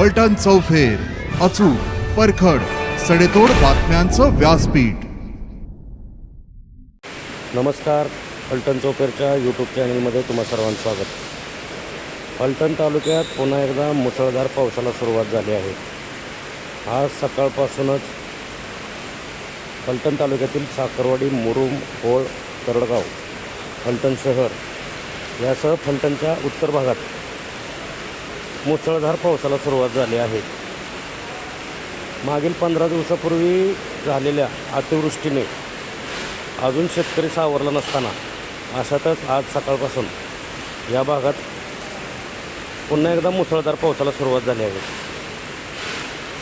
फलटण चौफेर अचूक परखड सडेतोड बातम्यांचं व्यासपीठ. नमस्कार फलटण चौफेरच्या यूट्यूब चॅनलमध्ये तुम्हा सर्वांचं स्वागत. फलटण तालुक्यात पुन्हा एकदा मुसळधार पावसाला सुरुवात झाली आहे. आज सकाळपासूनच फलटण तालुक्यातील साखरवाडी मुरुम होळ तरडगाव फलटण शहर यासह फलटणच्या उत्तर भागात मुसळधार पावसाला सुरुवात झाली आहे. मागील पंधरा दिवसापूर्वी झालेल्या अतिवृष्टीने अजून शेतकरी सावरला नसताना अशातच आज सकाळपासून या भागात पुन्हा एकदा मुसळधार पावसाला सुरुवात झाली आहे.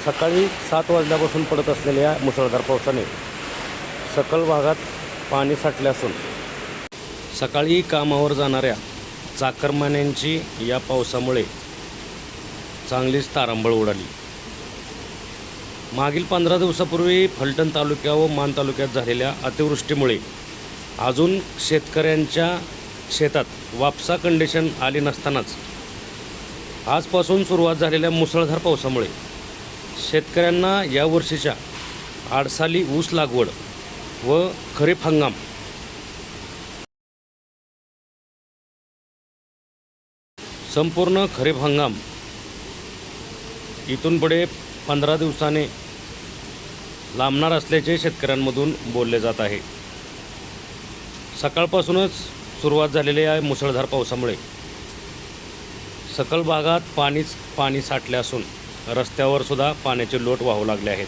सकाळी सात वाजल्यापासून पडत असलेल्या मुसळधार पावसाने सकल भागात पाणी साठले असून सकाळी कामावर जाणाऱ्या चाकरमान्यांची या पावसामुळे चांगलीच तारांबळ उडाली. मागील पंधरा दिवसापूर्वी फलटण तालुक्या व मान तालुक्यात झालेल्या अतिवृष्टीमुळे अजून शेतकऱ्यांच्या शेतात वापसा कंडिशन आली नसतानाच आजपासून सुरुवात झालेल्या मुसळधार पावसामुळे शेतकऱ्यांना या वर्षीच्या आडसाली ऊस लागवड व खरीप हंगाम संपूर्ण खरीप हंगाम इथून पुढे पंधरा दिवसाने लांबणार असल्याचे शेतकऱ्यांमधून बोलले जात आहे. सकाळपासूनच सुरुवात झालेल्या या मुसळधार पावसामुळे. सकल भागात पाणीच पाणी साठले असून रस्त्यावर सुद्धा पाण्याचे लोट वाहू लागले आहेत.